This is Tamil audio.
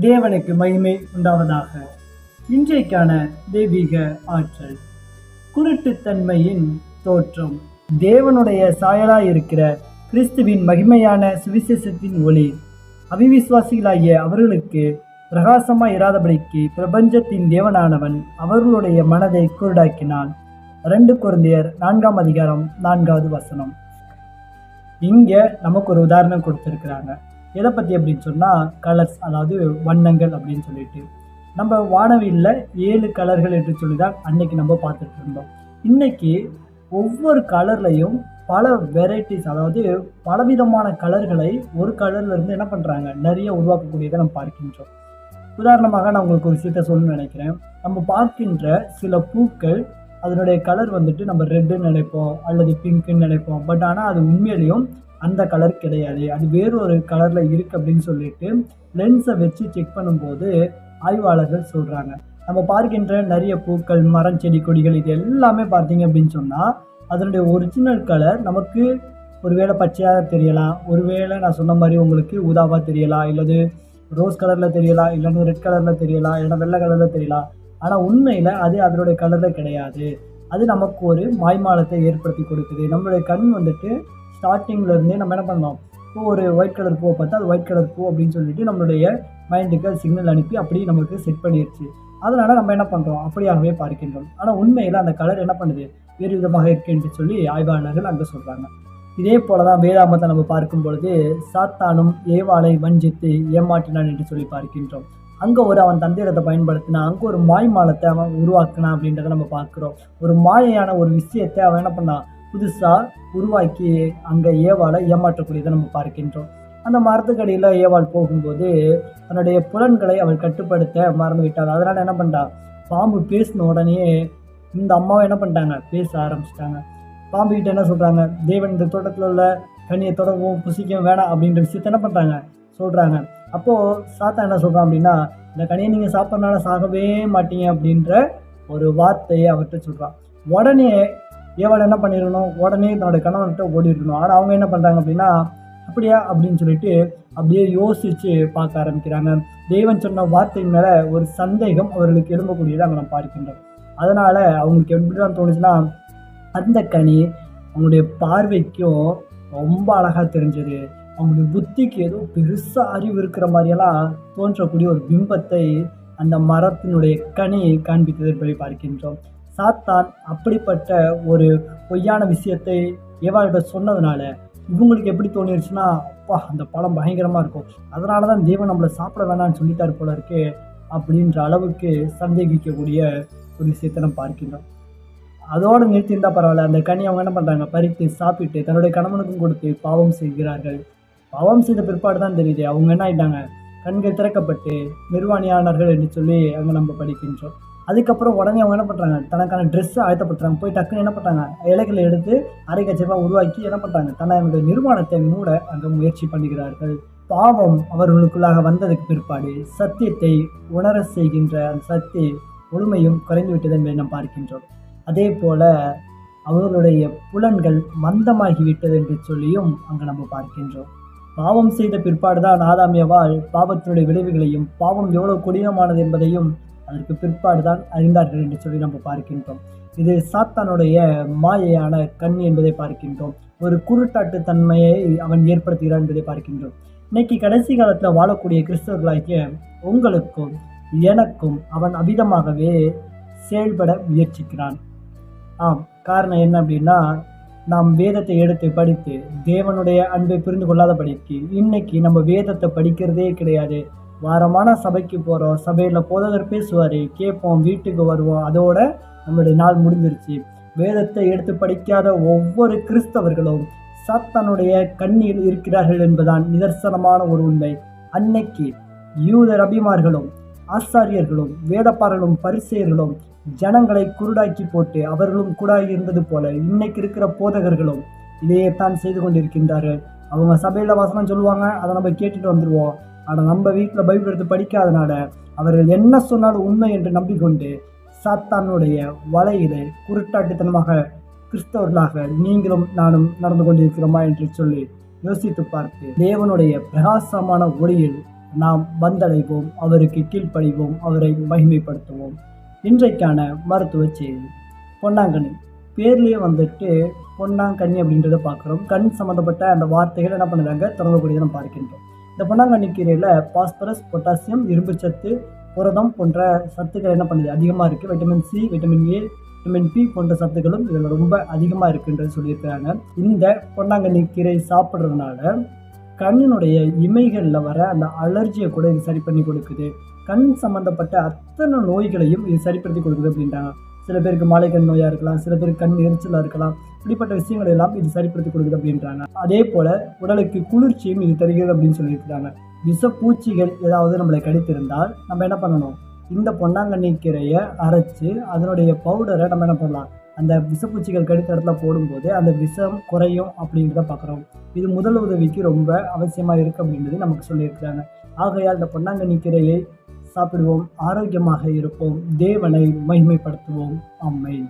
தேவனுக்கு மகிமை உண்டாவதாக. இன்றைக்கான தெய்வீக ஆற்றல். குருட்டுத்தன்மையின் தோற்றம். தேவனுடைய சாயலாய் இருக்கிற கிறிஸ்துவின் மகிமையான சுவிசேஷத்தின் ஒளி. அவிவிசுவாசிகளாகிய அவர்களுக்கு பிரகாசமாய் இராதபடிக்கு பிரபஞ்சத்தின் தேவனானவன் அவர்களுடைய மனதை குருடாக்கினான். ரெண்டு குழந்தையர் நான்காம் அதிகாரம் நான்காவது வசனம். இங்கே நமக்கு ஒரு உதாரணம் கொடுத்துருக்குறாங்க. எதை பற்றி அப்படின்னு சொன்னால் கலர்ஸ் அதாவது வண்ணங்கள் அப்படின்னு சொல்லிட்டு. நம்ம வானவியில் ஏழு கலர்கள் என்று சொல்லி தான் அன்னைக்கு நம்ம பார்த்துட்டு இருந்தோம். இன்னைக்கு ஒவ்வொரு கலர்லையும் பல வெரைட்டிஸ் அதாவது பலவிதமான கலர்களை ஒரு கலர்ல இருந்து என்ன பண்ணுறாங்க நிறைய உருவாக்கக்கூடியதை நம்ம பார்க்கின்றோம். உதாரணமாக நான் உங்களுக்கு ஒரு விஷயத்த சொல்லணும்னு நினைக்கிறேன். நம்ம பார்க்கின்ற சில பூக்கள் அதனுடைய கலர் வந்துட்டு நம்ம ரெட்டுன்னு நினைப்போம் அல்லது பிங்க்குன்னு நினைப்போம். பட் ஆனால் அது உண்மையிலையும் அந்த கலர் கிடையாது. அது வேறு ஒரு கலரில் இருக்குது அப்படின்னு சொல்லிட்டு லென்ஸை வச்சு செக் பண்ணும்போது ஆய்வாளர்கள் சொல்கிறாங்க நம்ம பார்க்கின்ற நிறைய பூக்கள் மரம் செடி கொடிகள் இது எல்லாமே பார்த்தீங்க அப்படின்னு சொன்னால் அதனுடைய ஒரிஜினல் கலர் நமக்கு ஒருவேளை பச்சையாக தெரியலாம். ஒருவேளை நான் சொன்ன மாதிரி உங்களுக்கு ஊதாவாக தெரியலாம் இல்லது ரோஸ் கலரில் தெரியலாம் இல்லைன்னா ரெட் கலரில் தெரியலாம் இல்லைன்னா வெள்ளை கலரில் தெரியலாம். ஆனால் உண்மையில் அது அதனுடைய கலரில் கிடையாது. அது நமக்கு ஒரு மாய்மாலத்தை ஏற்படுத்தி கொடுக்குது. நம்மளுடைய கண் வந்துட்டு ஸ்டார்டிங்லேருந்தே நம்ம என்ன பண்ணோம் இப்போ ஒரு ஒயிட் கலர் பூவை பார்த்தா அது ஒயிட் கலர் பூ அப்படின்னு சொல்லிட்டு நம்மளுடைய மைண்டுக்கு சிக்னல் அனுப்பி அப்படியே நமக்கு செட் பண்ணிடுச்சு அதனால் நம்ம என்ன பண்ணுறோம் அப்படியாகவே பார்க்கின்றோம். ஆனால் உண்மையில் அந்த கலர் என்ன பண்ணுது? வேறு விதமாக இருக்குன்னு சொல்லி ஆய்வாளர்கள் அங்கே சொல்கிறாங்க இதே போல தான் வேதாமத்தை நம்ம பார்க்கும் பொழுது சாத்தானும் ஏவாளை வஞ்சித்து ஏமாற்றினான் என்று சொல்லி பார்க்கின்றோம். அங்கே ஒரு அவன் தந்திரத்தை பயன்படுத்தினான் அங்கே ஒரு மாய் மாலத்தை அவன் உருவாக்கினான் அப்படின்றத நம்ம பார்க்குறோம். ஒரு மாயையான ஒரு விஷயத்தை அவன் என்ன பண்ணான்? புதுசாக உருவாக்கி அங்கே ஏவாலை ஏமாற்றக்கூடியதை நம்ம பார்க்கின்றோம். அந்த மரத்துக்கடியில் ஏவாள் போகும்போது தன்னுடைய புலன்களை அவள் கட்டுப்படுத்த மறந்து விட்டாள் அதனால் என்ன பண்ணுறான் பாம்பு பேசின உடனே இந்த அம்மாவை என்ன பண்ணிட்டாங்க? பேச ஆரம்பிச்சிட்டாங்க. பாம்பு கிட்ட என்ன சொல்கிறாங்க தேவன் இந்த தோட்டத்தில் உள்ள கனியை தொடவும் புசிக்கவும் வேணாம் அப்படின்ற விஷயத்த என்ன பண்ணுறாங்க சொல்கிறாங்க அப்போது சாத்தா என்ன சொல்கிறான் அப்படின்னா இந்த கனியை நீங்கள் சாப்பிட்றனால சாகவே மாட்டீங்க அப்படின்ற ஒரு வார்த்தையை அவர்கிட்ட சொல்கிறான் உடனே ஏவாள் என்ன பண்ணிடணும்? உடனே தன்னோட கணவன்கிட்ட ஓடிடணும். ஆனால் அவங்க என்ன பண்ணுறாங்க அப்படின்னா அப்படியா? அப்படின்னு சொல்லிட்டு அப்படியே யோசித்து பார்க்க ஆரம்பிக்கிறாங்க. தெய்வன் சொன்ன வார்த்தை மேலே ஒரு சந்தேகம் அவர்களுக்கு எழும்பக்கூடியதை அங்கே நம்ம பார்க்கின்றோம். அதனால் அவங்களுக்கு எப்படி தான் தோணுச்சுன்னா அந்த கனி அவங்களுடைய பார்வைக்கும் ரொம்ப அழகாக தெரிஞ்சது. அவங்களுடைய புத்திக்கு ஏதோ பெருசாக அறிவு இருக்கிற மாதிரியெல்லாம் தோன்றக்கூடிய ஒரு பிம்பத்தை அந்த மரத்தினுடைய கனி காண்பித்ததை பற்றி பார்க்கின்றோம். சாத்தான் அப்படிப்பட்ட ஒரு பொய்யான விஷயத்தை ஏவாளிட்ட சொன்னதுனால இவங்களுக்கு எப்படி தோணிருச்சுன்னா அப்பா அந்த பழம் பயங்கரமாக இருக்கும். அதனால தான் தெய்வம் நம்மளை சாப்பிட வேணாம்னு சொல்லிட்டார் போல இருக்கு அப்படின்ற அளவுக்கு சந்தேகிக்கக்கூடிய ஒரு விஷயத்தை நம்ம பார்க்கின்றோம். அதோடு நிறுத்தியிருந்தால் பரவாயில்ல அந்த கனி அவங்க என்ன பண்ணுறாங்க பறித்து சாப்பிட்டு தன்னுடைய கணவனுக்கும் கொடுத்து பாவம் செய்கிறார்கள். பாவம் செய்த பிற்பாடு தான் தெரியுது. அவங்க என்ன ஆயிட்டாங்க? கண்கள் திறக்கப்பட்டு நிர்வாணியானார்கள் என்று சொல்லி அங்கே நம்ம படிக்கின்றோம். அதுக்கப்புறம் உடனே அவங்க என்ன பண்ணுறாங்க தனக்கான ட்ரெஸ்ஸை ஆயத்தப்படுத்துறாங்க போய் டக்குன்னு என்ன பண்ணுறாங்க இலைகளை எடுத்து அரை கச்சமாக உருவாக்கி என்ன பண்ணுறாங்க தன்னுடைய நிர்வாணத்தை மூட அங்கே முயற்சி பண்ணுகிறார்கள். பாவம் அவர்களுக்குள்ளாக வந்ததுக்கு பிற்பாடு சத்தியத்தை உணர செய்கின்ற அந்த சக்தி முழுமையும் குறைந்து விட்டது என்பதை நாம் பார்க்கின்றோம். அதே போல அவர்களுடைய புலன்கள் மந்தமாகிவிட்டது என்று சொல்லியும் அங்கே நம்ம பார்க்கின்றோம். பாவம் செய்த பிற்பாடு தான் ஆதாமியவாள் பாவத்தினுடைய விளைவுகளையும் பாவம் எவ்வளவு கொடினமானது என்பதையும் அதற்கு பிற்பாடு தான் அறிந்தார்கள் என்று சொல்லி நம்ம பார்க்கின்றோம். இது சாத்தானுடைய மாயையான கண் என்பதை பார்க்கின்றோம். ஒரு குருட்டாட்டு தன்மையை அவன் ஏற்படுத்துகிறான் என்பதை பார்க்கின்றோம். இன்னைக்கு கடைசி காலத்தில் வாழக்கூடிய கிறிஸ்தவர்களாகிய உங்களுக்கும் எனக்கும் அவன் அபிதமாகவே செயல்பட முயற்சிக்கிறான். ஆம் காரணம் என்ன அப்படின்னா நாம் வேதத்தை எடுத்து படித்து தேவனுடைய அன்பை புரிந்து கொள்ளாதபடிக்கு இன்னைக்கு நம்ம வேதத்தை படிக்கிறதே கிடையாது. வாரமான சபைக்கு போகிறோம் சபையில் போதகர் பேசுவார் கேட்போம் வீட்டுக்கு வருவோம் அதோட நம்மளுடைய நாள் முடிஞ்சிருச்சு. வேதத்தை எடுத்து படிக்காத ஒவ்வொரு கிறிஸ்தவர்களும் சாத்தானுடைய கண்ணில் இருக்கிறார்கள் என்பதான் நிதர்சனமான ஒரு உண்மை. அன்னைக்கு யூதர் அபிமார்களும் ஆசாரியர்களும் வேதப்பாரர்களும் பரிசெயர்களும் ஜனங்களை குருடாக்கி போட்டு அவர்களும் கூடாகி இருந்தது போல இன்னைக்கு இருக்கிற போதகர்களும் இதையே தான் செய்து கொண்டிருக்கின்றார்கள். அவங்க சபையில் வசனம் சொல்லுவாங்க அதை நம்ம கேட்டுட்டு வந்துடுவோம் ஆனால் நம்ம வீட்டில் பைபிள் எடுத்து படிக்காதனால அவர்கள் என்ன சொன்னாலும் உண்மை என்று நம்பிக்கொண்டு சாத்தானுடைய வலையிலே குருட்டாட்டுத்தனமாக கிறிஸ்தவர்களாக நீங்களும் நானும் நடந்து கொண்டிருக்கிறோமா என்று சொல்லி யோசித்து பார்த்து தேவனுடைய பிரகாசமான ஒளியில் நாம் வந்தடைவோம் அவருக்கு கீழ்ப்படிவோம் அவரை மகிமைப்படுத்துவோம். இன்றைக்கான மருத்துவ செய்தி. பொன்னாங்கண்ணி. பேர்லேயே வந்துட்டு பொன்னாங்கண்ணி அப்படின்றத பார்க்குறோம். கண் சம்மந்தப்பட்ட அந்த வார்த்தைகள் என்ன பண்ணுறாங்க? தொடங்கக்கூடியதை நம்ம பார்க்கின்றோம். இந்த பொன்னாங்கண்ணி கீரையில் பாஸ்பரஸ் பொட்டாசியம் இரும்புச்சத்து புரதம் போன்ற சத்துக்கள் என்ன பண்ணுது? அதிகமாக இருக்குது vitamin C vitamin A vitamin B போன்ற சத்துக்களும் இதில் ரொம்ப அதிகமாக இருக்குன்றது சொல்லியிருக்கிறாங்க. இந்த பொன்னாங்கண்ணி கீரை சாப்பிட்றதுனால கண்ணினுடைய இமைகளில் வர அந்த அலர்ஜியை கூட இது சரி பண்ணி கொடுக்குது. கண் சம்மந்தப்பட்ட அத்தனை நோய்களையும் இது சரிப்படுத்தி கொடுக்குது அப்படின்றாங்க. சில பேருக்கு மாலைக்கண் நோயாக இருக்கலாம் சில பேருக்கு கண் எரிச்சலாக இருக்கலாம் இப்படிப்பட்ட விஷயங்கள் எல்லாம் இது சரிப்படுத்தி கொடுக்குது அப்படின்றாங்க. அதே போல் உடலுக்கு குளிர்ச்சியும் இது தருகிறது அப்படின்னு சொல்லியிருக்கிறாங்க. விஷப்பூச்சிகள் ஏதாவது நம்மளை கடித்திருந்தால் நம்ம என்ன பண்ணணும்? இந்த பொன்னாங்கண்ணி கீரையை அரைச்சு அதனுடைய பவுடரை நம்ம என்ன பண்ணலாம்? அந்த விஷப்பூச்சிகள் கடித்த இடத்துல போடும்போது அந்த விஷம் குறையும் அப்படின்றத பார்க்குறோம். இது முதல் உதவிக்கு ரொம்ப அவசியமாக இருக்குது அப்படின்றது நமக்கு சொல்லியிருக்கிறாங்க. ஆகையால் இந்த பொன்னாங்கண்ணி கீரையை சாப்பிடுவோம் ஆரோக்கியமாக இருப்போம் தேவனை மகிமைப்படுத்துவோம். அம்மை